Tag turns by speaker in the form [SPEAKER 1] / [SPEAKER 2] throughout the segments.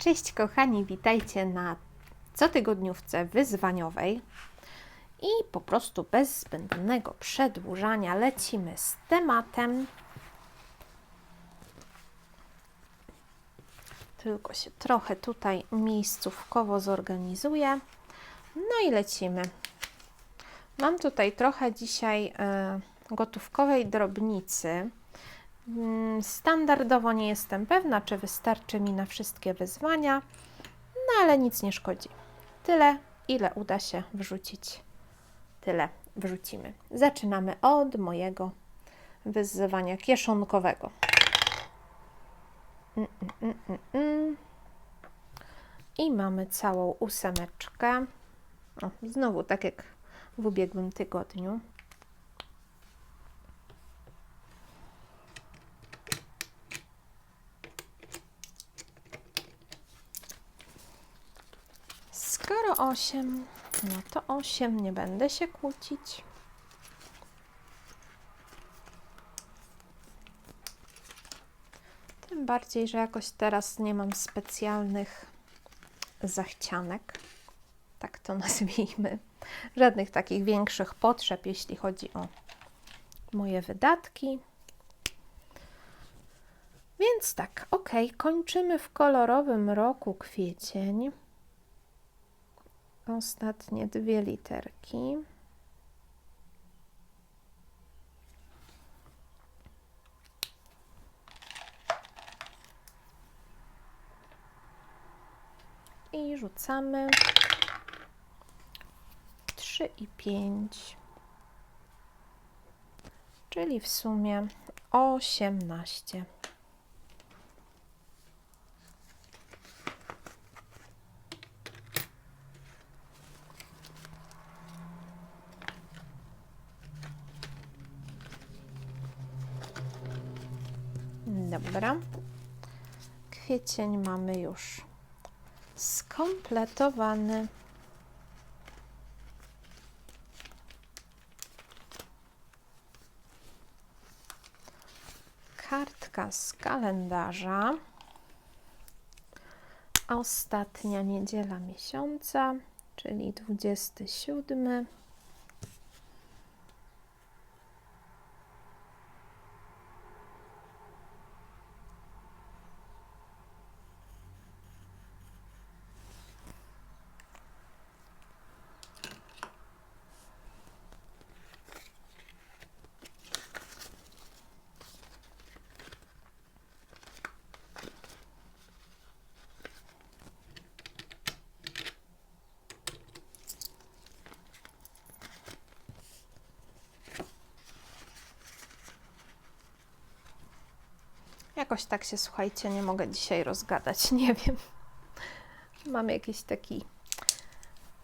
[SPEAKER 1] Cześć kochani, witajcie na cotygodniówce wyzwaniowej. I po prostu bez zbędnego przedłużania lecimy z tematem. Tylko się trochę tutaj miejscówkowo zorganizuję. No i lecimy. Mam tutaj trochę dzisiaj e, gotówkowej drobnicy. Mm, Standardowo nie jestem pewna, czy wystarczy mi na wszystkie wyzwania, no ale nic nie szkodzi. Tyle, ile uda się wrzucić, tyle wrzucimy. Zaczynamy od mojego wyzwania kieszonkowego. Mm, mm. I mamy całą ósemeczkę. O, znowu tak jak w ubiegłym tygodniu. 8, no to 8, nie będę się kłócić. Tym bardziej, że jakoś teraz nie mam specjalnych zachcianek, tak to nazwijmy. Żadnych takich większych potrzeb, jeśli chodzi o moje wydatki. Więc tak, ok, kończymy w kolorowym roku kwiecień. Ostatnie dwie literki. I rzucamy 3 i 5, czyli w sumie 18. Dobra. Kwiecień mamy już skompletowany. Kartka z kalendarza. Ostatnia niedziela miesiąca, czyli 27. Jakoś tak się, słuchajcie, nie mogę dzisiaj rozgadać. Nie wiem. Mam jakiś taki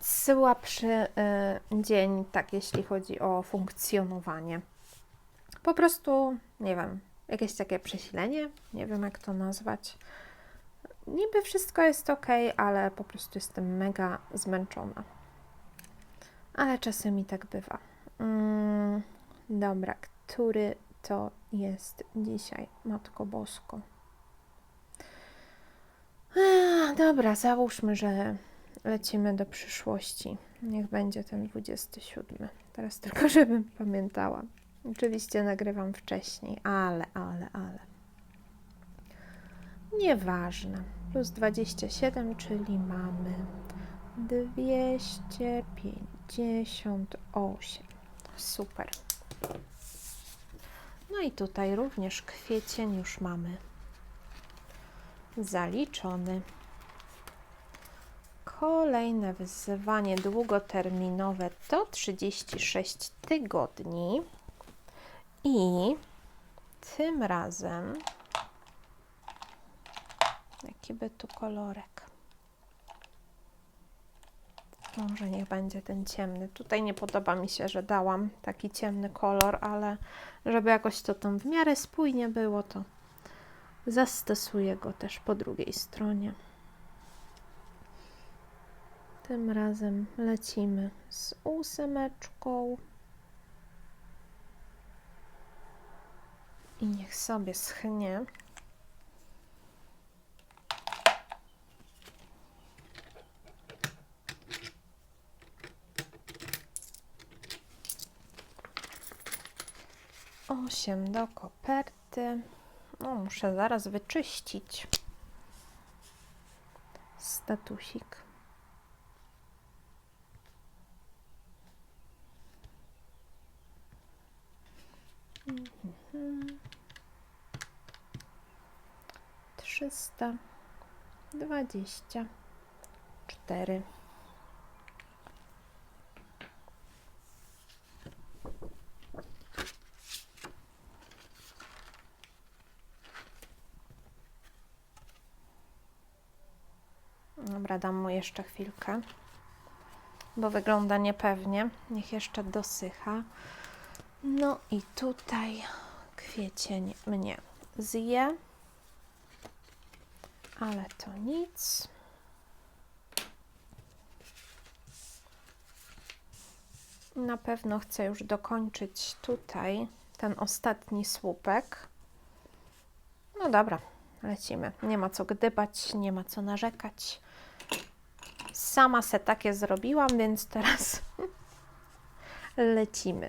[SPEAKER 1] słabszy y, dzień, tak jeśli chodzi o funkcjonowanie. Po prostu, nie wiem, jakieś takie przesilenie, nie wiem jak to nazwać. Niby wszystko jest ok, ale po prostu jestem mega zmęczona. Ale czasem mi tak bywa. Mm, dobra, który to jest dzisiaj, Matko Bosko. Ech, dobra, załóżmy, że lecimy do przyszłości. Niech będzie ten 27. Teraz tylko, żebym pamiętała. Oczywiście nagrywam wcześniej, ale, ale, ale. Nieważne. Plus 27, czyli mamy 258. Super. No i tutaj również kwiecień już mamy zaliczony. Kolejne wyzwanie długoterminowe to 36 tygodni i tym razem jaki by tu kolorek? Może niech będzie ten ciemny. Tutaj nie podoba mi się, że dałam taki ciemny kolor, ale żeby jakoś to tam w miarę spójnie było, to zastosuję go też po drugiej stronie. Tym razem lecimy z ósemeczką. I niech sobie schnie. 8 do koperty. No, muszę zaraz wyczyścić statusik. Mhm. Trzysta dwadzieścia cztery. Dobra, dam mu jeszcze chwilkę, bo wygląda niepewnie. Niech jeszcze dosycha. No i tutaj kwiecień mnie zje, ale to nic. Na pewno chcę już dokończyć tutaj ten ostatni słupek. No dobra, lecimy. Nie ma co gdybać, nie ma co narzekać. Sama se takie zrobiłam, więc teraz lecimy.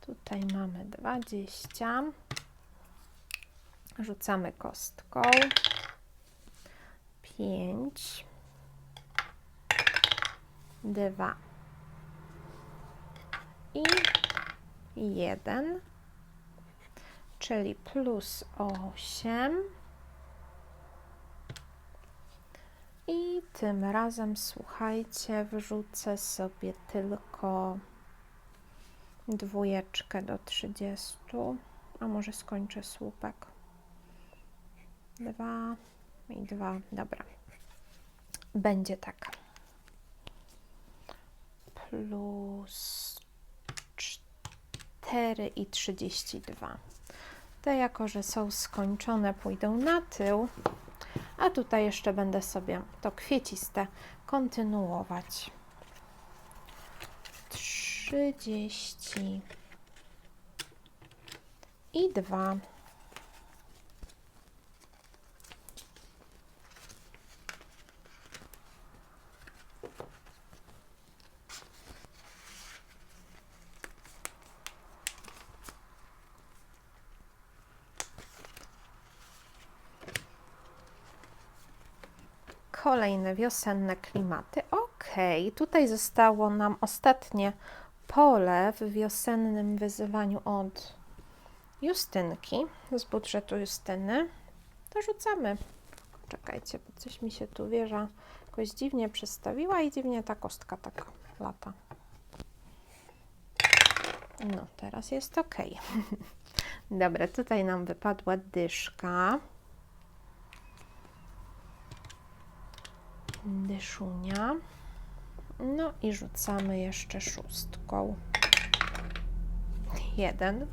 [SPEAKER 1] Tutaj mamy 20. Rzucamy kostką. 5. 2. I 1. Czyli plus 8. I tym razem, słuchajcie, wrzucę sobie tylko dwójeczkę do 30, a może skończę słupek. Dwa i dwa, dobra. Będzie tak. Plus 4 i 32. Te jako, że są skończone, pójdą na tył, a tutaj jeszcze będę sobie to kwieciste kontynuować. 30 i 2. Kolejne wiosenne klimaty. Ok, tutaj zostało nam ostatnie pole w wiosennym wyzywaniu od Justynki z budżetu Justyny. To rzucamy. Czekajcie, bo coś mi się tu wieża jakoś dziwnie przestawiła i dziwnie ta kostka tak lata. No, teraz jest ok. Dobra, tutaj nam wypadła dyszka. Dyszunia. No i rzucamy jeszcze szóstką. Jeden.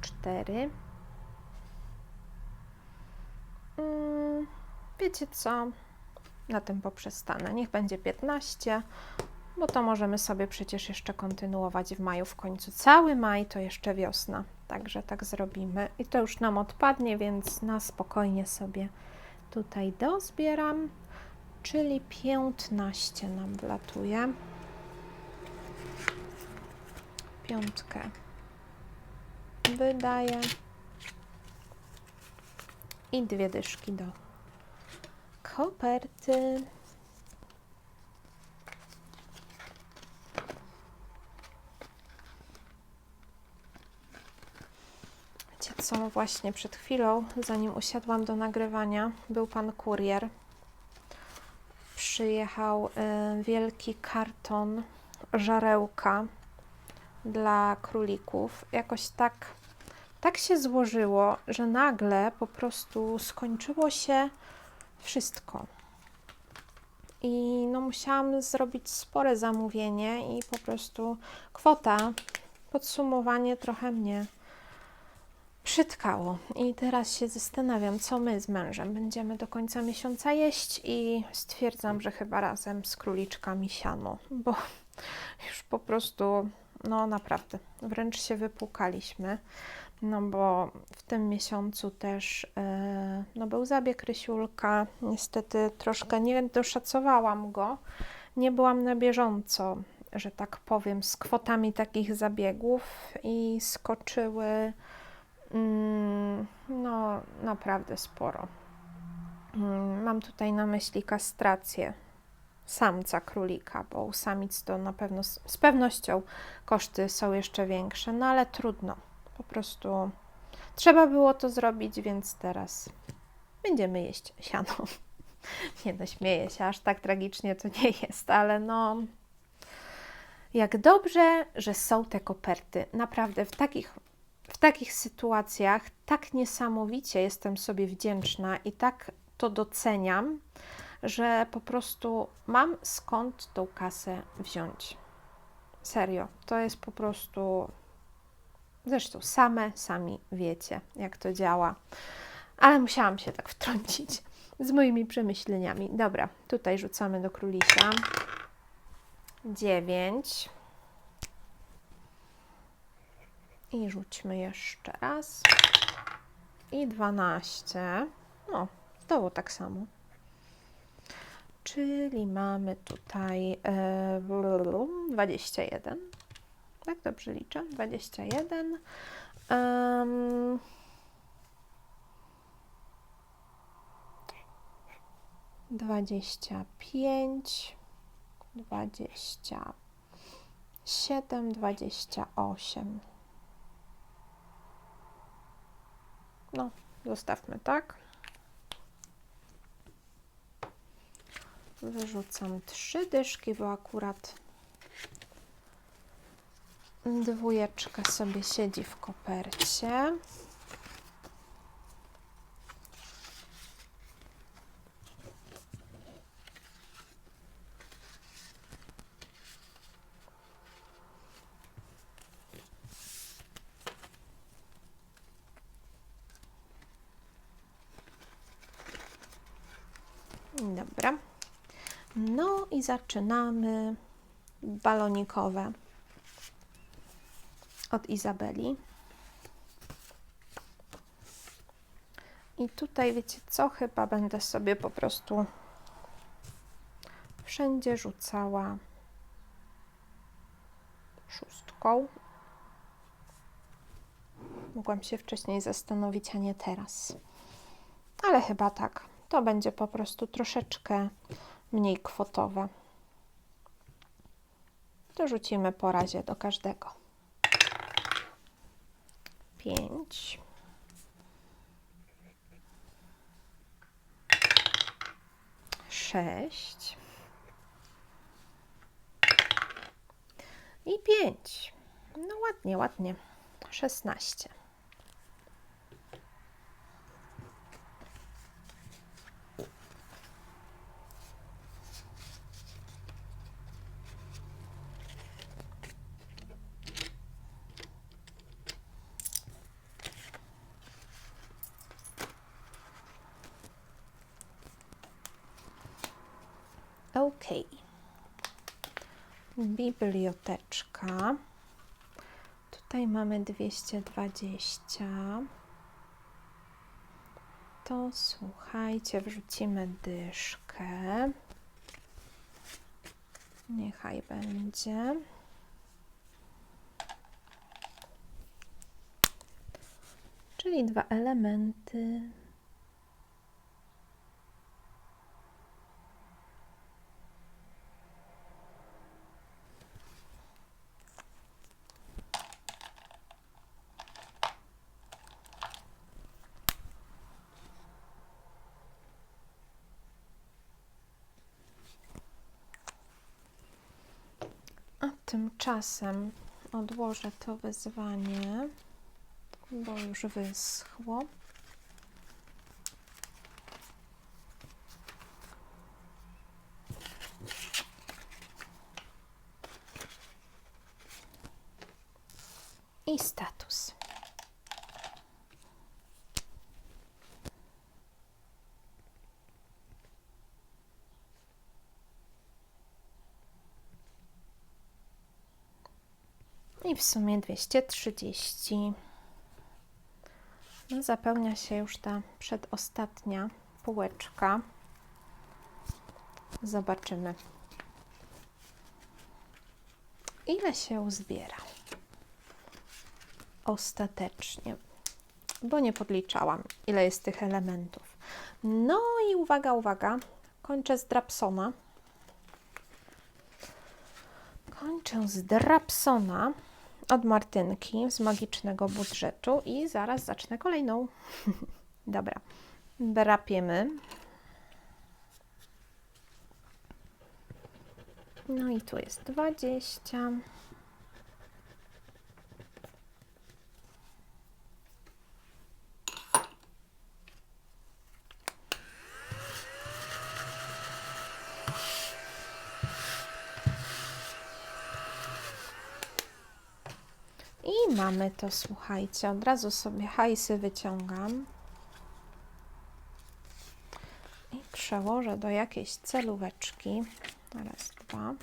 [SPEAKER 1] Cztery. Mm, wiecie co? Na tym poprzestanę. Niech będzie 15, bo to możemy sobie przecież jeszcze kontynuować w maju. W końcu cały maj to jeszcze wiosna. Także tak zrobimy. I to już nam odpadnie, więc na spokojnie sobie tutaj dozbieram, czyli 15 nam wlatuje. Piątkę wydaję i dwie dyszki do koperty. Wiecie co, właśnie przed chwilą, zanim usiadłam do nagrywania, był pan kurier. Przyjechał y, wielki karton żarełka dla królików. Jakoś tak, tak się złożyło, że nagle po prostu skończyło się wszystko. I no, musiałam zrobić spore zamówienie i po prostu kwota, podsumowanie trochę mnie przytkało. I teraz się zastanawiam, co my z mężem będziemy do końca miesiąca jeść i stwierdzam, że chyba razem z króliczkami siano, bo już po prostu, no naprawdę, wręcz się wypłukaliśmy. no bo w tym miesiącu też e, no był zabieg Rysiulka. Niestety troszkę nie doszacowałam go. Nie byłam na bieżąco, że tak powiem, z kwotami takich zabiegów i skoczyły no naprawdę sporo. Mm, mam tutaj na myśli kastrację samca królika, bo u samic to na pewno z pewnością koszty są jeszcze większe, no ale trudno. Po prostu trzeba było to zrobić, więc teraz będziemy jeść siano. Nie no, śmieję się, aż tak tragicznie to nie jest, ale no jak dobrze, że są te koperty. Naprawdę w takich, w takich sytuacjach tak niesamowicie jestem sobie wdzięczna i tak to doceniam, że po prostu mam skąd tą kasę wziąć. Serio, to jest po prostu. Zresztą same sami wiecie, jak to działa. Ale musiałam się tak wtrącić z moimi przemyśleniami. Dobra, tutaj rzucamy do królika. 9. I rzućmy jeszcze raz. I 12. No, znowu tak samo. Czyli mamy tutaj e, 21. Tak dobrze liczę? 21. Um, dwadzieścia pięć, dwadzieścia siedem, dwadzieścia osiem. No, zostawmy tak. Wyrzucam trzy dyszki, bo akurat dwójeczka sobie siedzi w kopercie. Dobra. No i zaczynamy balonikowe od Izabeli. I tutaj wiecie co? Chyba będę sobie po prostu wszędzie rzucała szóstką. Mogłam się wcześniej zastanowić, a nie teraz. Ale chyba tak. To będzie po prostu troszeczkę mniej kwotowe. To rzucimy po razie do każdego. 5. Sześć. I pięć. No ładnie, ładnie. Szesnaście. OK. Biblioteczka. Tutaj mamy 220. To słuchajcie, wrzucimy dyszkę. Niechaj będzie. Czyli dwa elementy. Tymczasem odłożę to wyzwanie, bo już wyschło. I status. W sumie 230. No, zapełnia się już ta przedostatnia półeczka. Zobaczymy, ile się uzbiera ostatecznie, bo nie podliczałam, ile jest tych elementów. No i uwaga, uwaga, kończę z Drapsona. Kończę z Drapsona od Martynki z magicznego budżetu i zaraz zacznę kolejną. Dobra, drapiemy. No i tu jest 20. I mamy to, słuchajcie, od razu sobie hajsy wyciągam i przełożę do jakiejś celóweczki. Raz, dwa.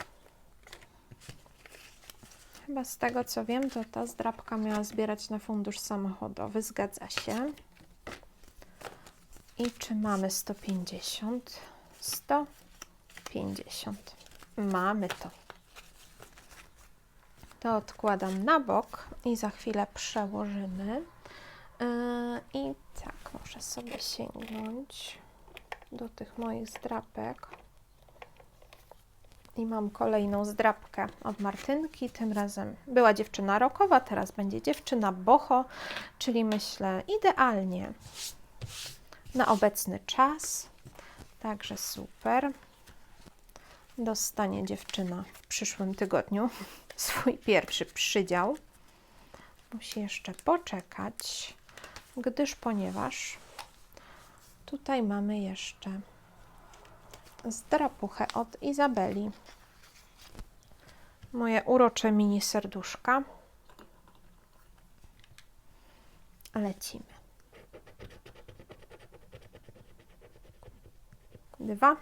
[SPEAKER 1] Chyba z tego co wiem, to ta zdrabka miała zbierać na fundusz samochodowy. Zgadza się. I czy mamy 150? 150. Mamy to. To odkładam na bok i za chwilę przełożymy. Yy, I tak, muszę sobie sięgnąć do tych moich zdrapek. I mam kolejną zdrapkę od Martynki. Tym razem była dziewczyna rokowa, teraz będzie dziewczyna boho, czyli myślę idealnie na obecny czas. Także super. Dostanie dziewczyna w przyszłym tygodniu swój pierwszy przydział. Musi jeszcze poczekać, gdyż ponieważ tutaj mamy jeszcze zdrapuchę od Izabeli. Moje urocze mini serduszka. Lecimy. Dwa.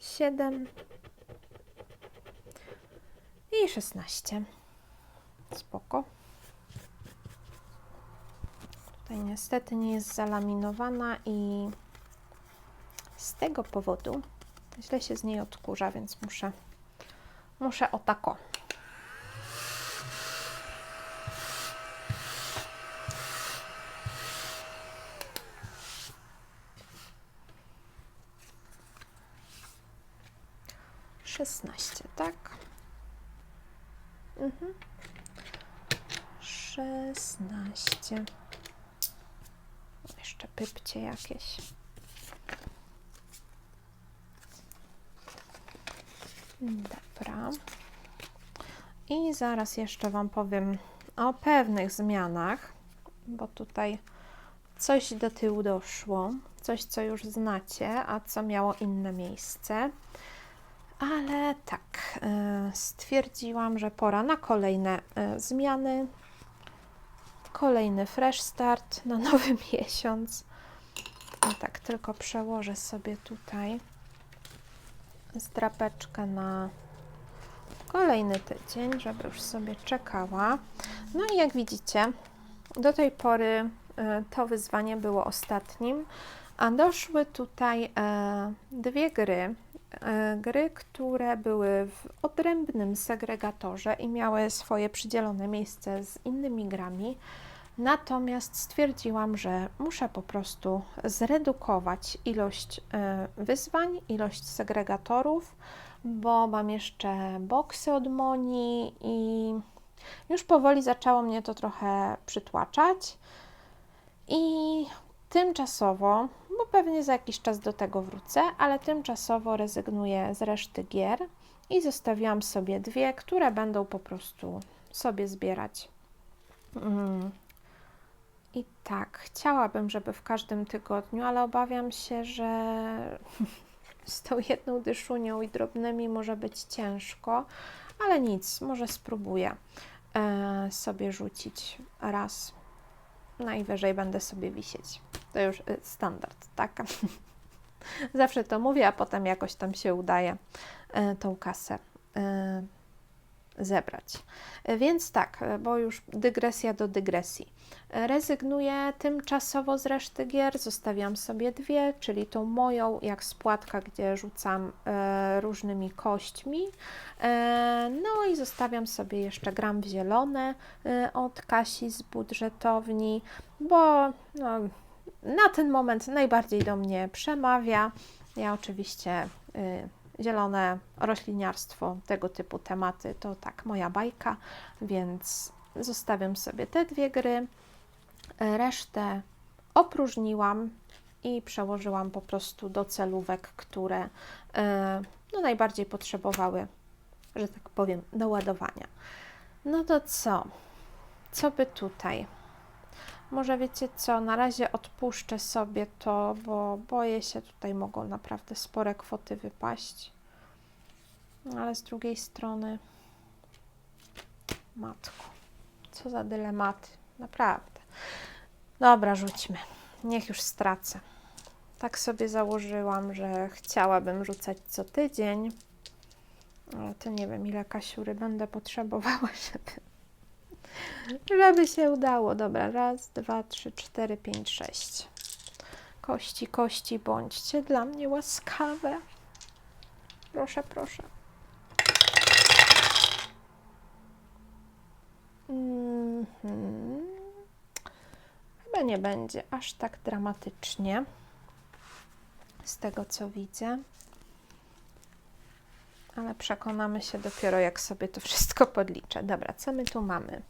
[SPEAKER 1] Siedem. I szesnaście. Spoko. Tutaj niestety nie jest zalaminowana i z tego powodu źle się z niej odkurza, więc muszę, muszę o tako. Szesnaście, tak? Mhm. Szesnaście. Jeszcze pypcie jakieś. Dobra. I zaraz jeszcze Wam powiem o pewnych zmianach, bo tutaj coś do tyłu doszło, coś co już znacie, a co miało inne miejsce. Ale tak, e, stwierdziłam, że pora na kolejne e, zmiany, kolejny fresh start na nowy miesiąc. I tak, tylko przełożę sobie tutaj zdrapeczkę na kolejny tydzień, żeby już sobie czekała. No i jak widzicie, do tej pory e, to wyzwanie było ostatnim, a doszły tutaj e, dwie gry. E, gry, które były w odrębnym segregatorze i miały swoje przydzielone miejsce z innymi grami. Natomiast stwierdziłam, że muszę po prostu zredukować ilość wyzwań, ilość segregatorów, bo mam jeszcze boksy od Moni i już powoli zaczęło mnie to trochę przytłaczać. I tymczasowo, bo pewnie za jakiś czas do tego wrócę, ale tymczasowo rezygnuję z reszty gier i zostawiłam sobie dwie, które będą po prostu sobie zbierać. Mm. I tak, chciałabym, żeby w każdym tygodniu, ale obawiam się, że z tą jedną dyszunią i drobnymi może być ciężko, ale nic, może spróbuję e, sobie rzucić raz. Najwyżej będę sobie wisieć. To już e, standard, tak? Zawsze to mówię, a potem jakoś tam się udaje e, tą kasę zebrać. E, Więc tak, e, bo już dygresja do dygresji. E, Rezygnuję tymczasowo z reszty gier, zostawiam sobie dwie, czyli tą moją, jak spłatka, gdzie rzucam e, różnymi kośćmi. E, no i zostawiam sobie jeszcze gram w zielone e, od Kasi z budżetowni, bo no, na ten moment najbardziej do mnie przemawia. Ja oczywiście y, zielone rośliniarstwo, tego typu tematy to tak moja bajka, więc zostawiam sobie te dwie gry. Resztę opróżniłam i przełożyłam po prostu do celówek, które e, no, najbardziej potrzebowały, że tak powiem, doładowania. No to co? Co by tutaj? Może wiecie co, na razie odpuszczę sobie to, bo boję się, tutaj mogą naprawdę spore kwoty wypaść. Ale z drugiej strony, matko, co za dylematy, naprawdę. Dobra, rzućmy, niech już stracę. Tak sobie założyłam, że chciałabym rzucać co tydzień, ale to nie wiem, ile kasiury będę potrzebowała, żeby żeby się udało. Dobra, raz, dwa, trzy, cztery, pięć, sześć. Kości, kości, bądźcie dla mnie łaskawe. Proszę, proszę. Mhm. Chyba nie będzie aż tak dramatycznie. Z tego co widzę. Ale przekonamy się dopiero, jak sobie to wszystko podliczę. Dobra, co my tu mamy?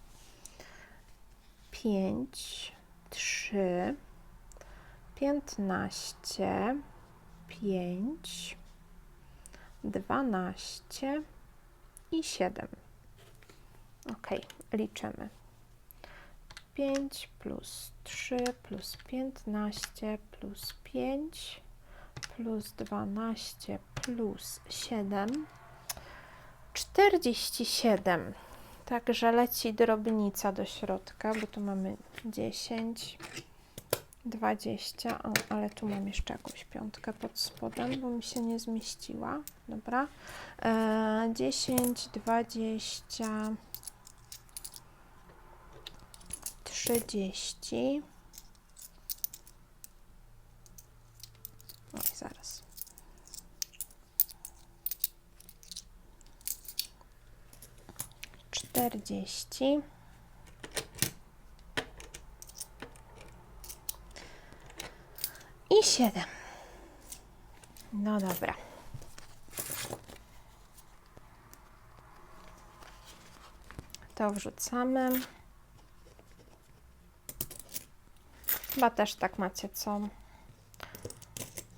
[SPEAKER 1] 5, 3, 15, 5, 12 i 7. Ok, liczymy. 5 plus 3 plus 15 plus 5 plus 12 plus 7 47. Także leci drobnica do środka, bo tu mamy 10, 20, o, ale tu mam jeszcze jakąś piątkę pod spodem, bo mi się nie zmieściła. Dobra. E, 10, 20, 30. Oj, zaraz. Czterdzieści. I siedem. No dobra. To wrzucamy. Chyba też tak macie, co?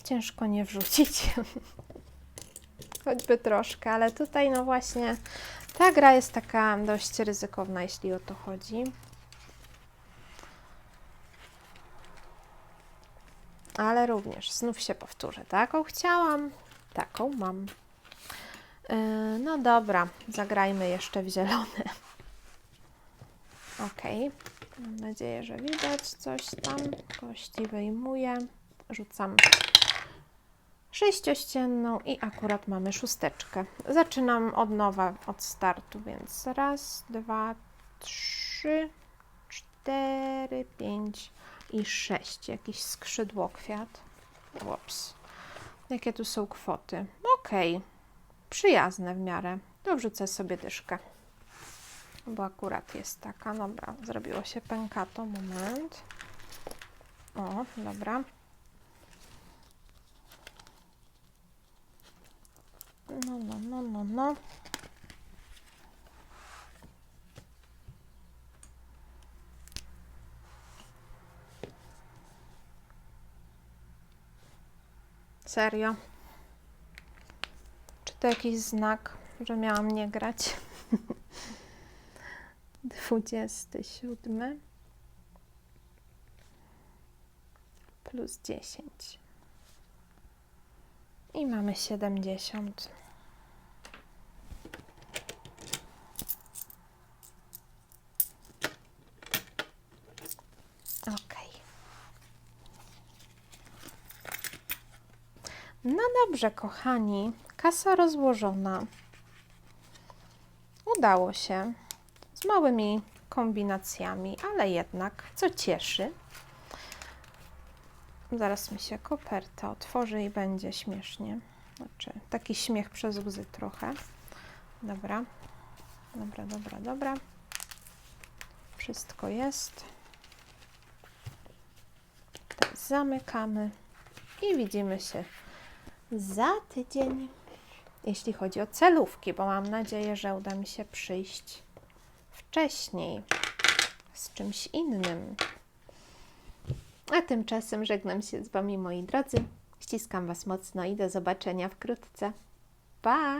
[SPEAKER 1] Ciężko nie wrzucić. Choćby troszkę, ale tutaj no właśnie ta gra jest taka dość ryzykowna, jeśli o to chodzi. Ale również, znów się powtórzę, taką chciałam, taką mam. Yy, no dobra, zagrajmy jeszcze w zielone. Ok, mam nadzieję, że widać coś tam. Kości wyjmuję, rzucam sześciościenną i akurat mamy szósteczkę. Zaczynam od nowa, od startu, więc raz, dwa, trzy, cztery, pięć i sześć. Jakiś skrzydłokwiat. Ups. Jakie tu są kwoty? Okej, przyjazne w miarę. To wrzucę sobie dyszkę. Bo akurat jest taka, dobra, zrobiło się pękato, moment. O, dobra. No, no, no, no, no. Serio? Czy to jakiś znak, że miałam nie grać? 27 plus 10. I mamy 70. Ok. No dobrze, kochani. Kasa rozłożona. udało się z małymi kombinacjami, ale jednak, co cieszy. Zaraz mi się koperta otworzy i będzie śmiesznie. Znaczy, taki śmiech przez łzy trochę. Dobra, dobra, dobra, dobra. Wszystko jest. Tak, zamykamy i widzimy się za tydzień, jeśli chodzi o celówki, bo mam nadzieję, że uda mi się przyjść wcześniej z czymś innym. A tymczasem żegnam się z Wami, moi drodzy. Ściskam Was mocno i do zobaczenia wkrótce. Pa!